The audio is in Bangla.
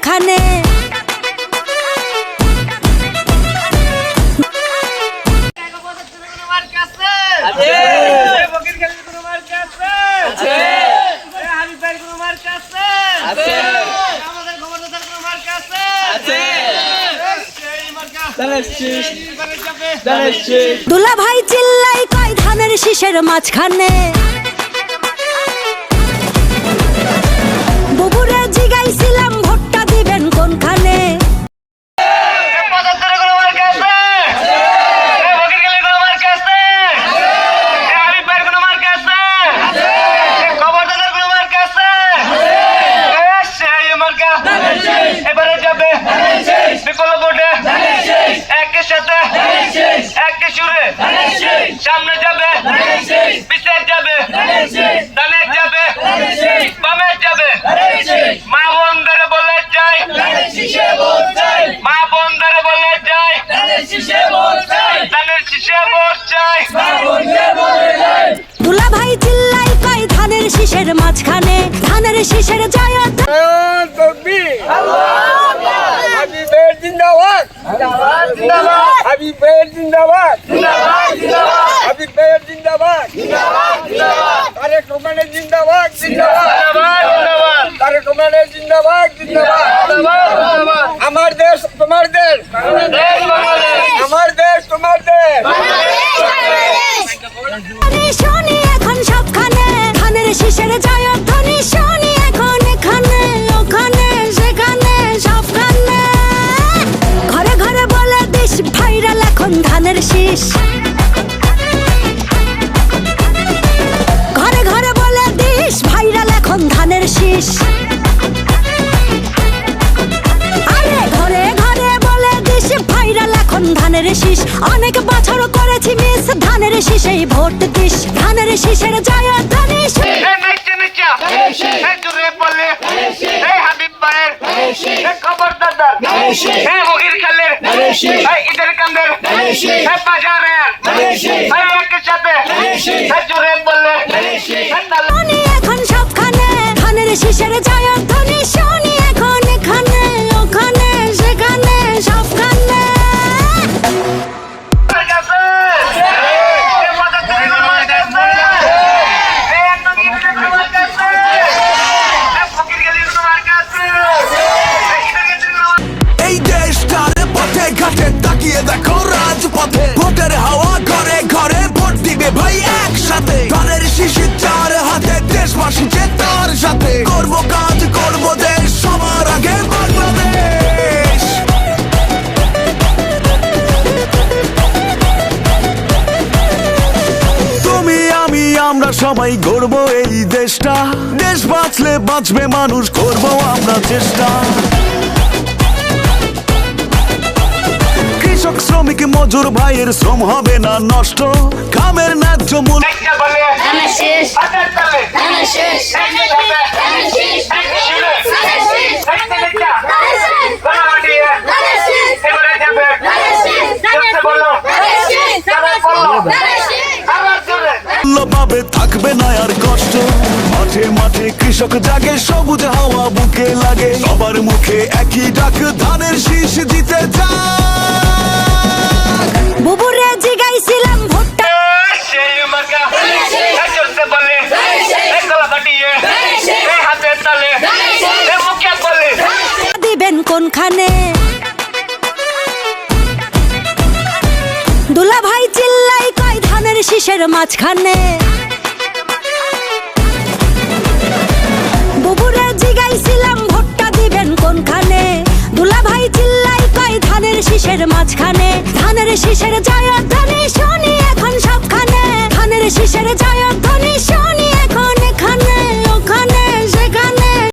কোনখানে দুলা ভাই চিল্লাই কয় ধানের শীষের মাঝখানে। শীষের মাঝখানে ধানের শীষের জয় Happy birthday জিন্দাবাদ। জিন্দাবাদ। জিন্দাবাদ। জিন্দাবাদ। ধানের শীষ। অনেক বছর করেছি মিস ধানের শীষেই ভোট দিস। ধানের শীষের জয় ভাইয়ের খবর দাদার এই মুগির খালের। এই ইদের কান্দের এই বাজারের। এই একের সাথে। এই জুড়ে বলে একসাথে। ধানের শিশি চার হাতে দেশবাসী যে তার সাথে। করব কাজ, করব দেশ, সবার আগে তুমি, আমি, আমরা সবাই গড়ব এই দেশটা। দেশ বাঁচলে বাঁচবে মানুষ, করব আমরা চেষ্টা। শ্রমিক মজুর ভাইয়ের শ্রম হবে না নষ্ট কামের ন্যায্য পাবে থাকবে না আর কষ্ট মাঠে মাঠে কৃষক জাগে সবুজ হাওয়া বুকে লাগে সবার মুখে একই ডাক ধানের শীষ দিতে যাক শীষের মাঝখানে। বুবুরে জিগাইছিলাম, ভোটটা দিবেন কোনখানে? দুলা ভাই চিল্লাই কয়, ধানের শীষের মাঝখানে। ধানের শীষের জয় ধ্বনি শুনি এখন সবখানে। ধানের শীষের জয় ধ্বনি শুনি